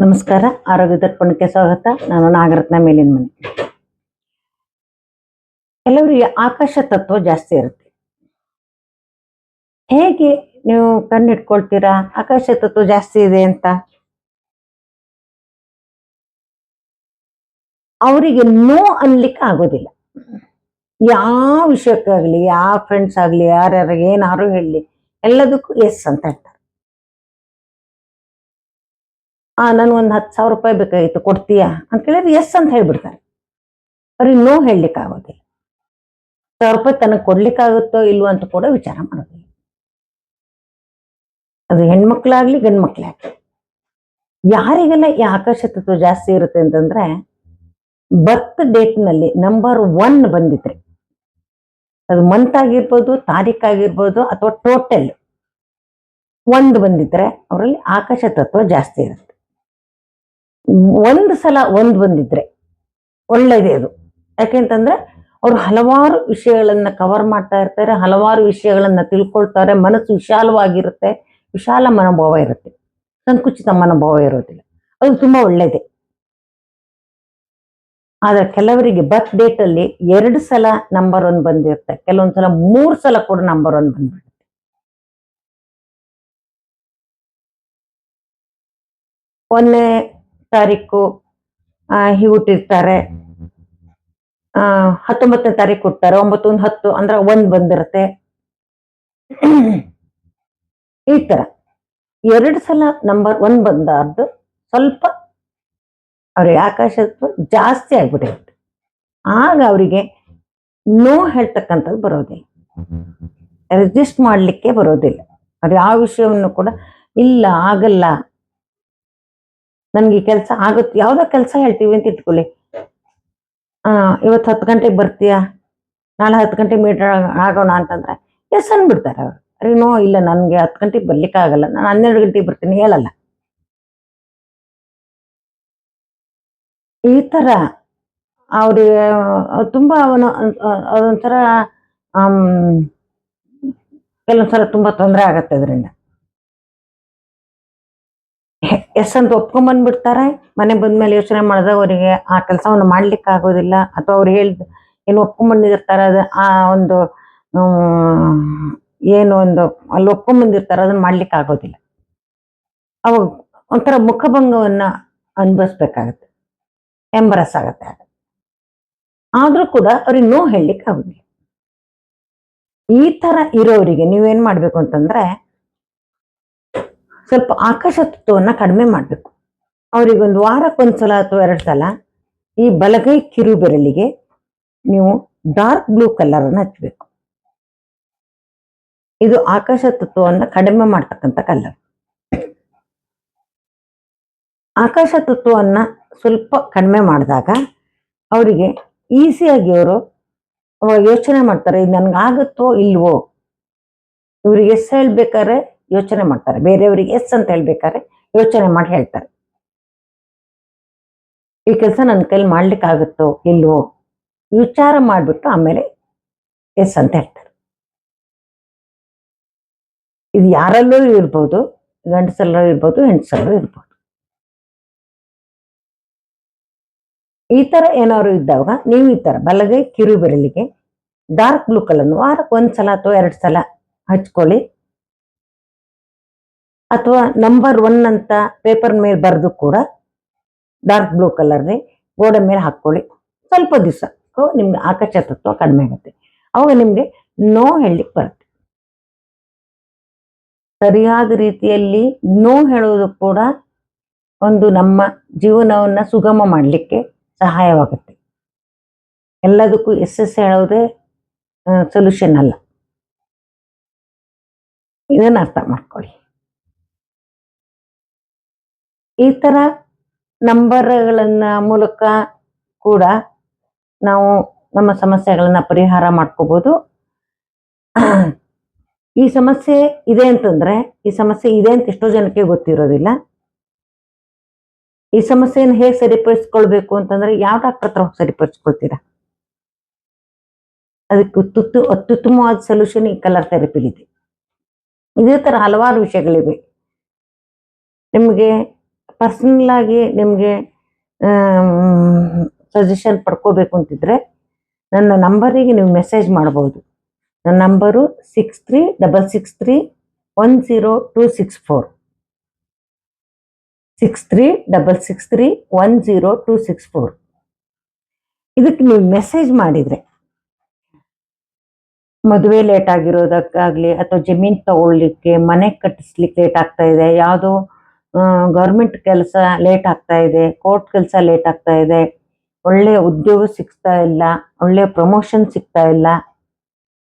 ನಮಸ್ಕಾರ, ಆರೋಗ್ಯ ದರ್ಪಣಕ್ಕೆ ಸ್ವಾಗತ. ನಾನು ನಾಗರತ್ನ ಮೇಲಿನ ಮನೆ. ಕೆಲವರಿಗೆ ಆಕಾಶ ತತ್ವ ಜಾಸ್ತಿ ಇರುತ್ತೆ. ಹೇಗೆ ನೀವು ಕಣ್ಣಿಟ್ಕೊಳ್ತೀರಾ? ಆಕಾಶ ತತ್ವ ಜಾಸ್ತಿ ಇದೆ ಅಂತ? ಅವರಿಗೆ ನೋ ಅನ್ಲಿಕ್ಕೆ ಆಗೋದಿಲ್ಲ. ಯಾವ ವಿಷಯಕ್ಕಾಗ್ಲಿ, ಯಾವ ಫ್ರೆಂಡ್ಸ್ ಆಗ್ಲಿ ಯಾರ್ಯಾರು ಏನಾರು ಹೇಳಲಿ ಎಲ್ಲದಕ್ಕೂ ಎಸ್ ಅಂತ ಹೇಳ್ತಾರೆ. ಆ, ನನ್ಗೆ ಒಂದು ಹತ್ತು ಸಾವಿರ ರೂಪಾಯಿ ಬೇಕಾಗಿತ್ತು, ಕೊಡ್ತೀಯಾ? ಅಂತ ಕೇಳಿದ್ರೆ ಎಸ್ ಅಂತ ಹೇಳ್ಬಿಡ್ತಾರೆ. ಅವ್ರಿಗೆ ನೋ ಹೇಳಲಿಕ್ಕೆ ಆಗೋದಿಲ್ಲ. ಸಾವಿರ ರೂಪಾಯಿ ತನಗೆ ಕೊಡ್ಲಿಕ್ಕಾಗುತ್ತೋ ಇಲ್ವೋ ಅಂತ ಕೂಡ ವಿಚಾರ ಮಾಡೋದಿಲ್ಲ. ಅದು ಹೆಣ್ಮಕ್ಳಾಗ್ಲಿ ಗಂಡು ಮಕ್ಳಾಗ್ಲಿ ಯಾರಿಗೆಲ್ಲ ಈ ಆಕರ್ಷ ತತ್ವ ಜಾಸ್ತಿ ಇರುತ್ತೆ ಅಂತಂದ್ರೆ ಬರ್ತ್ ಡೇಟ್ನಲ್ಲಿ ನಂಬರ್ ಒನ್ ಬಂದಿದ್ರೆ. ಅದು ಮಂತ್ ಆಗಿರ್ಬೋದು, ತಾರೀಖ್ ಆಗಿರ್ಬೋದು ಅಥವಾ ಟೋಟಲ್ ಒಂದು ಬಂದಿದ್ರೆ ಅವರಲ್ಲಿ ಆಕಾಶ ತತ್ವ ಜಾಸ್ತಿ ಇರುತ್ತೆ. ಒಂದು ಸಲ ಒಂದು ಬಂದಿದ್ರೆ ಒಳ್ಳೇದೇ ಅದು. ಯಾಕೆಂತಂದ್ರೆ ಅವರು ಹಲವಾರು ವಿಷಯಗಳನ್ನ ಕವರ್ ಮಾಡ್ತಾ ಇರ್ತಾರೆ, ಹಲವಾರು ವಿಷಯಗಳನ್ನ ತಿಳ್ಕೊಳ್ತಾರೆ, ಮನಸ್ಸು ವಿಶಾಲವಾಗಿರುತ್ತೆ, ವಿಶಾಲ ಮನೋಭಾವ ಇರುತ್ತೆ. ಸಂಕುಚಿತ ಮನೋಭಾವ ಇರೋದಿಲ್ಲ. ಅದು ತುಂಬಾ ಒಳ್ಳೇದೇ. ಆದ್ರೆ ಕೆಲವರಿಗೆ ಬರ್ತ್ ಡೇಟ್ ಎರಡು ಸಲ ನಂಬರ್ ಒನ್ ಬಂದಿರುತ್ತೆ, ಕೆಲವೊಂದ್ಸಲ ಮೂರು ಸಲ ಕೂಡ ನಂಬರ್ ಒನ್ ಬಂದ್ಬಿಡುತ್ತೆ. ಒಂದನೇ ತಾರೀಕು ಹುಟ್ಟಿರ್ತಾರೆ. ಹತ್ತೊಂಬತ್ತನೇ ತಾರೀಕು ಹುಟ್ಟಾರೆ ಒಂಬತ್ತು ಒಂದು ಹತ್ತು ಅಂದ್ರೆ ಒಂದ್ ಬಂದಿರುತ್ತೆ. ಈ ತರ ಎರಡು ಸಲ ನಂಬರ್ ಒನ್ ಬಂದಾರ್ದು ಸ್ವಲ್ಪ ಅವ್ರಿಗೆ ಆಕಾಶತ್ವ ಜಾಸ್ತಿ ಆಗ್ಬಿಟ್ಟಿರುತ್ತೆ. ಆಗ ಅವರಿಗೆ ನೋ ಹೇಳ್ತಕ್ಕಂಥದ್ದು ಬರೋದಿಲ್ಲ. ರೆಜಿಸ್ಟ್ ಮಾಡಲಿಕ್ಕೆ ಬರೋದಿಲ್ಲ. ಅವ್ರು ಯಾವ ವಿಷಯವನ್ನು ಕೂಡ ಇಲ್ಲ, ಆಗಲ್ಲ. ನನ್ಗೆ ಈ ಕೆಲಸ ಆಗುತ್ತೆ. ಯಾವ್ದೋ ಕೆಲಸ ಹೇಳ್ತೀವಿ ಅಂತ ಇಟ್ಕೊಳ್ಳಿ. ಆ, ಇವತ್ತು ಹತ್ತು ಗಂಟೆಗೆ ಬರ್ತೀಯಾ? ನಾಳೆ ಹತ್ತು ಗಂಟೆ ಮೀಟರ್ ಆಗೋಣ ಅಂತಂದ್ರೆ, ಎಸ್ ಅಂದ್ಬಿಡ್ತಾರೆ ಅವ್ರು. ಅರೆ, ನೋ, ಇಲ್ಲ, ನನಗೆ ಹತ್ತು ಗಂಟೆಗೆ ಬರ್ಲಿಕ್ಕೆ ಆಗಲ್ಲ. ನಾನು ಹನ್ನೆರಡು ಗಂಟೆಗೆ ಬರ್ತೀನಿ, ಹೇಳಲ್ಲ. ಈ ಥರ ಅವ್ರಿಗೆ ತುಂಬ ಅವನು, ಅದೊಂಥರ ಕೆಲವೊಂದ್ಸಲ ತುಂಬ ತೊಂದರೆ ಆಗತ್ತೆ ಅದರಿಂದ ಎಸ್ ಅಂತ ಒಪ್ಕೊಂಡ್ಬಂದ್ಬಿಡ್ತಾರೆ ಮನೆ ಬಂದ್ಮೇಲೆ ಯೋಚನೆ ಮಾಡಿದಾಗ ಅವರಿಗೆ ಆ ಕೆಲಸವನ್ನು ಮಾಡ್ಲಿಕ್ಕೆ ಆಗೋದಿಲ್ಲ. ಅಥವಾ ಅವ್ರು ಹೇಳಿದ ಏನು ಒಪ್ಕೊಂಡ್ಬಂದಿರ್ತಾರೆ ಅದು ಆ ಒಂದು ಏನು ಒಂದು ಅಲ್ಲಿ ಒಪ್ಕೊಂಡ್ಬಂದಿರ್ತಾರೆ ಅದನ್ನ ಮಾಡ್ಲಿಕ್ಕೆ ಆಗೋದಿಲ್ಲ. ಅವಾಗ ಒಂಥರ ಮುಖಭಂಗವನ್ನ ಅನುಭವಿಸ್ಬೇಕಾಗತ್ತೆ. ಎಂಬರಸ್ ಆಗತ್ತೆ ಆದ್ರೂ ಕೂಡ ಅವ್ರಿಗೆ ನೋ ಹೇಳಲಿಕ್ಕೆ ಆಗೋದಿಲ್ಲ. ಈ ತರ ಇರೋರಿಗೆ ನೀವೇನ್ ಮಾಡ್ಬೇಕು ಅಂತಂದ್ರೆ ಸ್ವಲ್ಪ ಆಕಾಶ ತತ್ವವನ್ನ ಕಡಿಮೆ ಮಾಡ್ಬೇಕು. ಅವ್ರಿಗೊಂದು ವಾರಕ್ಕೊಂದ್ಸಲ ಅಥವಾ ಎರಡು ಸಲ ಈ ಬಲಗೈ ಕಿರು ಬೆರಳಿಗೆ ನೀವು ಡಾರ್ಕ್ ಬ್ಲೂ ಕಲರ್ ಅನ್ನ ಹಚ್ಚಬೇಕು ಇದು ಆಕಾಶ ತತ್ವವನ್ನ ಕಡಿಮೆ ಮಾಡ್ತಕ್ಕಂಥ ಕಲರ್. ಆಕಾಶ ತತ್ವವನ್ನ ಸ್ವಲ್ಪ ಕಡಿಮೆ ಮಾಡಿದಾಗ ಅವರಿಗೆ ಈಸಿಯಾಗಿ ಅವರು ಯೋಚನೆ ಮಾಡ್ತಾರೆ, ಇದು ನನಗಾಗುತ್ತೋ ಇಲ್ವೋ? ಇವರಿಗೆ ಎಷ್ಟು ಹೇಳ್ಬೇಕಾದ್ರೆ ಯೋಚನೆ ಮಾಡ್ತಾರೆ. ಬೇರೆಯವರಿಗೆ ಎಸ್ ಅಂತ ಹೇಳ್ಬೇಕಾದ್ರೆ ಯೋಚನೆ ಮಾಡಿ ಹೇಳ್ತಾರೆ. ಈ ಕೆಲಸ ನನ್ನ ಕೈಲಿ ಮಾಡ್ಲಿಕ್ಕೆ ಆಗುತ್ತೋ ಇಲ್ವೋ ವಿಚಾರ ಮಾಡ್ಬಿಟ್ಟು ಆಮೇಲೆ ಎಸ್ ಅಂತ ಹೇಳ್ತಾರೆ. ಇದು ಯಾರಲ್ಲೂ ಇರ್ಬೋದು, ಗಂಡಸಲ್ಲೂ ಇರ್ಬೋದು, ಹೆಂಡಸಲ್ಲೂ ಇರ್ಬೋದು. ಈ ಥರ ಏನಾದ್ರು ಇದ್ದಾಗ ನೀವು ಈ ಥರ ಬಲಗೈ ಕಿರು ಬೆರಳಿಗೆ ಡಾರ್ಕ್ ಬ್ಲೂ ಕಲರ್ ವಾರಕ್ಕೆ ಒಂದ್ಸಲ ಅಥವಾ ಎರಡು ಸಲ ಹಚ್ಕೊಳ್ಳಿ. ಅಥವಾ ನಂಬರ್ ಒನ್ ಅಂತ ಪೇಪರ್ ಮೇಲೆ ಬರೆದು ಕೂಡ ಡಾರ್ಕ್ ಬ್ಲೂ ಕಲರ್ನೇ ಗೋಡೆ ಮೇಲೆ ಹಾಕ್ಕೊಳ್ಳಿ ಸ್ವಲ್ಪ ದಿವಸ. ನಿಮ್ಗೆ ಆಕಾಶ ತತ್ವ ಕಡಿಮೆ ಆಗುತ್ತೆ. ಅವಾಗ ನಿಮಗೆ ನೋ ಹೇಳಲಿಕ್ಕೆ ಬರುತ್ತೆ. ಸರಿಯಾದ ರೀತಿಯಲ್ಲಿ ನೋ ಹೇಳುವುದು ಕೂಡ ಒಂದು ನಮ್ಮ ಜೀವನವನ್ನ ಸುಗಮ ಮಾಡಲಿಕ್ಕೆ ಸಹಾಯವಾಗುತ್ತೆ. ಎಲ್ಲದಕ್ಕೂ ಎಸ್ ಎಸ್ ಹೇಳೋದೇ ಸೊಲ್ಯೂಷನ್ ಅಲ್ಲ. ಇದನ್ನು ಅರ್ಥ ಮಾಡ್ಕೊಳ್ಳಿ. ಈ ಥರ ನಂಬರ್ಗಳನ್ನ ಮೂಲಕ ಕೂಡ ನಾವು ನಮ್ಮ ಸಮಸ್ಯೆಗಳನ್ನ ಪರಿಹಾರ ಮಾಡ್ಕೋಬೋದು. ಈ ಸಮಸ್ಯೆ ಇದೆ ಅಂತಂದ್ರೆ, ಈ ಸಮಸ್ಯೆ ಇದೆ ಅಂತ ಎಷ್ಟೋ ಜನಕ್ಕೆ ಗೊತ್ತಿರೋದಿಲ್ಲ. ಈ ಸಮಸ್ಯೆಯನ್ನು ಹೇಗೆ ಸರಿಪಡಿಸ್ಕೊಳ್ಬೇಕು ಅಂತಂದ್ರೆ, ಯಾವ ಡಾಕ್ಟರ್ ಹತ್ರ ಹೋಗಿ ಸರಿಪಡಿಸ್ಕೊಳ್ತೀರಾ? ಅದಕ್ಕೆ ತುತ್ತು ಅತ್ಯುತ್ತಮವಾದ ಸೊಲ್ಯೂಷನ್ ಈ ಕಲರ್ ಥೆರಪಿಲಿದೆ ಇದೇ ಥರ ಹಲವಾರು ವಿಷಯಗಳಿವೆ. ನಿಮಗೆ ಪರ್ಸನಲ್ ಆಗಿ ನಿಮಗೆ ಸಜೆಷನ್ ಪಡ್ಕೋಬೇಕು ಅಂತಿದ್ರೆ ನನ್ನ ನಂಬರಿಗೆ ನೀವು ಮೆಸೇಜ್ ಮಾಡ್ಬೋದು. ನನ್ನ number six three double six three one zero two six four six three double six three one zero two six four ಇದಕ್ಕೆ ನೀವು ಮೆಸೇಜ್ ಮಾಡಿದರೆ, ಮದುವೆ ಲೇಟ್ ಆಗಿರೋದಕ್ಕಾಗಲಿ ಅಥವಾ ಜಮೀನು ತಗೊಳ್ಳಿಕ್ಕೆ ಮನೆ ಕಟ್ಟಿಸ್ಲಿಕ್ಕೆ ಲೇಟ್ ಆಗ್ತಾ ಇದೆ, ಯಾವುದೋ ಗೌರ್ಮೆಂಟ್ ಕೆಲಸ ಲೇಟ್ ಆಗ್ತಾ ಇದೆ ಕೋರ್ಟ್ ಕೆಲಸ ಲೇಟ್ ಆಗ್ತಾ ಇದೆ. ಒಳ್ಳೆಯ ಉದ್ಯೋಗ ಸಿಗ್ತಾ ಇಲ್ಲ ಒಳ್ಳೆಯ ಪ್ರಮೋಷನ್ ಸಿಗ್ತಾ ಇಲ್ಲ.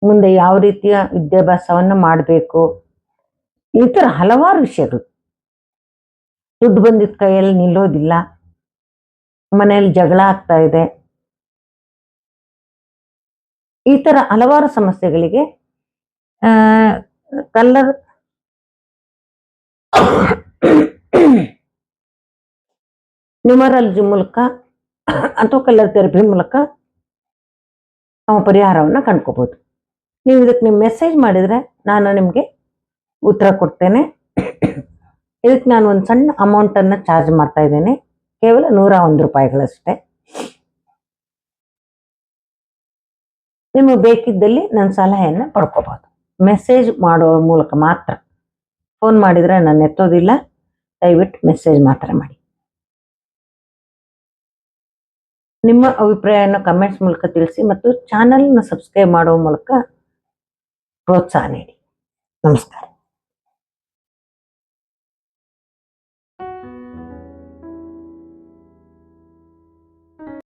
ಮುಂದೆ ಯಾವ ರೀತಿಯ ವಿದ್ಯಾಭ್ಯಾಸವನ್ನು ಮಾಡಬೇಕು? ಈ ಥರ ಹಲವಾರು ವಿಷಯಗಳು. ದುಡ್ಡು ಬಂದಿದ್ದ ಕೈಯಲ್ಲಿ ನಿಲ್ಲೋದಿಲ್ಲ. ಮನೆಯಲ್ಲಿ ಜಗಳ ಆಗ್ತಾ ಇದೆ. ಈ ಥರ ಹಲವಾರು ಸಮಸ್ಯೆಗಳಿಗೆ ಕಲ್ಲರ್ ನ್ಯೂಮರಾಲಜಿ ಮೂಲಕ ಅಥವಾ ಕಲರ್ ಥೆರಪಿ ಮೂಲಕ ನಾವು ಪರಿಹಾರವನ್ನು ಕಂಡ್ಕೋಬೋದು. ನೀವು ಇದಕ್ಕೆ ನಿಮ್ಮ ಮೆಸೇಜ್ ಮಾಡಿದರೆ ನಾನು ನಿಮಗೆ ಉತ್ತರ ಕೊಡ್ತೇನೆ. ಇದಕ್ಕೆ ನಾನು ಒಂದು ಸಣ್ಣ ಅಮೌಂಟನ್ನು ಚಾರ್ಜ್ ಮಾಡ್ತಾ ಇದ್ದೇನೆ. ಕೇವಲ ನೂರ ಒಂದು ರೂಪಾಯಿಗಳಷ್ಟೇ. ನಿಮಗೆ ಬೇಕಿದ್ದಲ್ಲಿ ನನ್ನ ಸಲಹೆಯನ್ನು ಪಡ್ಕೋಬೋದು. ಮೆಸೇಜ್ ಮಾಡೋ ಮೂಲಕ ಮಾತ್ರ. ಫೋನ್ ಮಾಡಿದರೆ ನಾನು ಎತ್ತೋದಿಲ್ಲ. ದಯವಿಟ್ಟು ಮೆಸೇಜ್ ಮಾತ್ರ ಮಾಡಿ. ನಿಮ್ಮ ಅಭಿಪ್ರಾಯವನ್ನು ಕಮೆಂಟ್ಸ್ ಮೂಲಕ ತಿಳಿಸಿ ಮತ್ತು ಚಾನಲ್ನ ಸಬ್ಸ್ಕ್ರೈಬ್ ಮಾಡುವ ಮೂಲಕ ಪ್ರೋತ್ಸಾಹ ನೀಡಿ. ನಮಸ್ಕಾರ.